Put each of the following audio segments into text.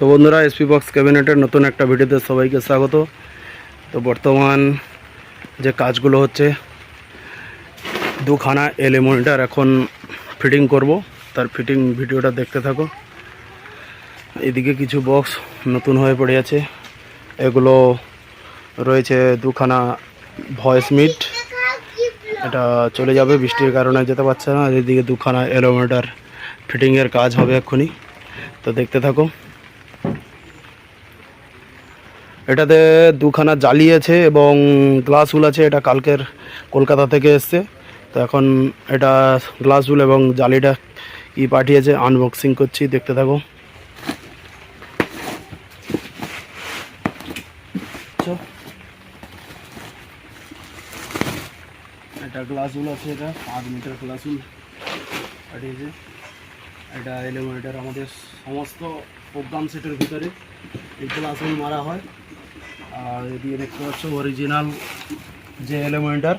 তো বন্ধুরা SP box ক্যাবিনেটের নতুন একটা ভিডিওতে সবাইকে স্বাগত। তো বর্তমান যে কাজগুলো হচ্ছে, দুখানা এলে মনিটার এখন ফিটিং করব। তার ফিটিং ভিডিওটা দেখতে থাকো। এদিকে কিছু বক্স নতুন হয়ে পড়ে আছে। এগুলো রয়েছে দুখানা ভয়েস মিট এটা চলে যাবে, বৃষ্টির কারণে যেতে পারছে না। এদিকে দুখানা এলোমিটার ফিটিংয়ের কাজ হবে এক্ষুনি। তো দেখতে থাকো। এটাতে দুখানা জ্বালিয়েছে এবং গ্লাস উল আছে, এটা কালকের কলকাতা থেকে এসছে। তো এখন এটা গ্লাস উল এবং জালিটা কি পাঠিয়েছে আনবক্সিং করছি, দেখতে থাকো। এটা গ্লাস আছে এটা, পাঁচ মিটার গ্লাস পাঠিয়েছে। এটা এলিমিনেটার আমাদের সমস্ত প্রোগ্রাম সেটের ভিতরে এই গ্লাস মারা হয়। আর এদিকে দেখতে পাচ্ছ অরিজিনাল যে এলিমিনেটার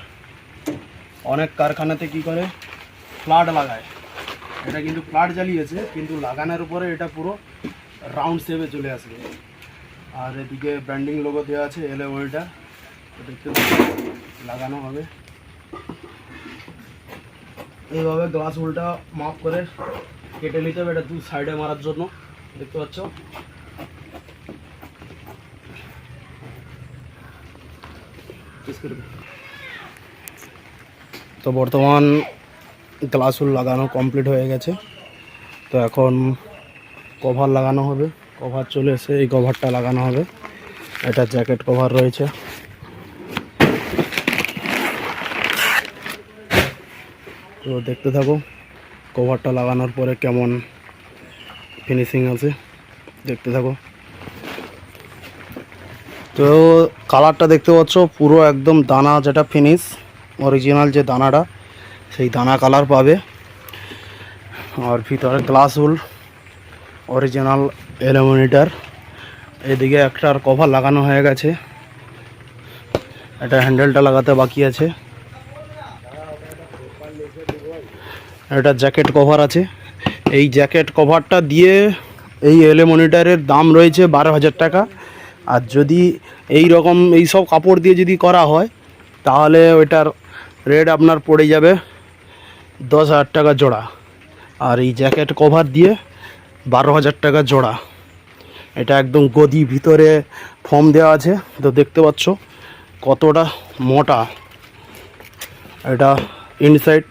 অনেক কারখানাতে কি করে? ফ্লাড লাগায়। এটা কিন্তু ফ্লাড জ্বালিয়েছে, কিন্তু লাগানোর উপরে এটা পুরো রাউন্ড শেপে চলে আসবে। আর এদিকে ব্র্যান্ডিং লোগো দেওয়া আছে এলিমিনেটার দেখতে লাগানো হবে। এইভাবে গ্লাস উলটা মাপ করে কেটে নিতে হবে, এটা দু সাইডে মারার জন্য। দেখতে পাচ্ছ? তো বর্তমান গ্লাস উল লাগানো কমপ্লিট হয়ে গেছে। তো এখন কভার লাগানো হবে। কভার চলে এসে এই কভারটা লাগানো হবে। এটা জ্যাকেট কভার রয়েছে। তো দেখতে থাকো কভারটা লাগানোর পরে কেমন ফিনিশিং আছে। দেখতে থাকো। তো কালারটা দেখতে পাচ্ছ, পুরো একদম দানা যেটা ফিনিশ অরিজিনাল যে দানাটা, সেই দানা কালার পাবে। আর ভিতরে গ্লাস উল অরিজিনাল অ্যালুমিনিটার এদিকে একটার কভার লাগানো হয়ে গেছে। এটা হ্যান্ডেলটা লাগাতে বাকি আছে। এটা জ্যাকেট কভার আছে। এই জ্যাকেট কভারটা দিয়ে এই এলে মনিটারের দাম রয়েছে বারো হাজার টাকা। আর যদি এই রকম এই সব কাপড় দিয়ে যদি করা হয়, তাহলে ওইটার রেট আপনার পড়ে যাবে দশ হাজার টাকা জোড়া। আর এই জ্যাকেট কভার দিয়ে বারো হাজার টাকা জোড়া। এটা একদম গদি ভিতরে ফর্ম দেওয়া আছে, তো দেখতে পাচ্ছ কতটা মোটা। এটা ইনসাইড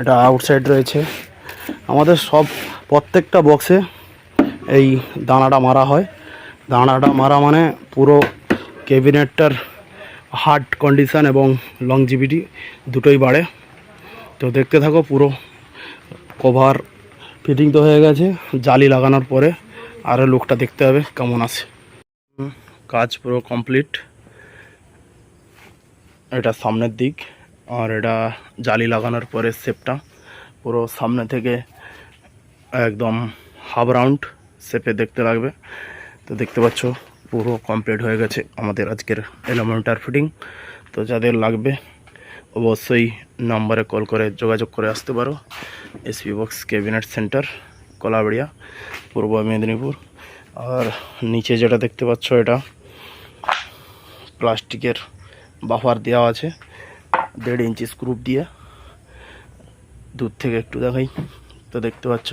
এটা আউটসাইড রয়েছে। আমাদের সব প্রত্যেকটা বক্সে এই দানাটা মারা হয়। দানাটা মারা মানে পুরো ক্যাবিনেটটার হার্ড কন্ডিশন এবং লংজিভিটি দুটোই বাড়ে। তো দেখতে থাকো পুরো কভার ফিটিং তো হয়ে গেছে, জালি লাগানোর পরে আরও লুকটা দেখতে হবে কেমন আছে। কাজ পুরো কমপ্লিট এটা সামনের দিক, আর এটা জালি লাগানোর পরে শেপটা পুরো সামনে থেকে একদম হাফ রাউন্ড শেপে দেখতে লাগবে। তো দেখতে পাচ্ছ, পুরো কমপ্লিট হয়ে গেছে আমাদের আজকের এলোমেন্টার ফিটিং তো যাদের লাগবে, অবশ্যই নম্বরে কল করে যোগাযোগ করে আসতে পারো। SP box cabinet centre Kalabaria, Purba Medinipur. আর নিচে যেটা দেখতে পাচ্ছ, এটা প্লাস্টিকের বাফার দেওয়া আছে, দেড় ইঞ্চি স্ক্রুপ দিয়ে। দূর থেকে একটু দেখাই। তো দেখতে পাচ্ছ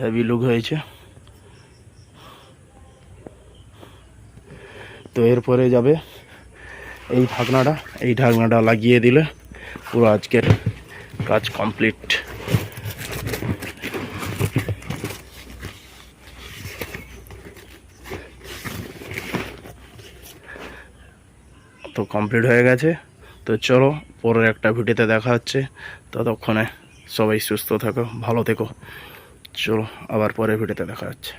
হেভি লুক হয়েছে। তো এরপরে যাবে এই ঢাকনাটা এই ঢাকনাটা লাগিয়ে দিলে পুরো আজকের কাজ কমপ্লিট তো কমপ্লিট হয়ে গেছে। তো চলো, পরের একটা ভিডিওতে দেখা হচ্ছে। ততক্ষণে সবাই সুস্থ থাকো, ভালো থেকো। চলো, আবার পরের ভিডিওতে দেখা হচ্ছে।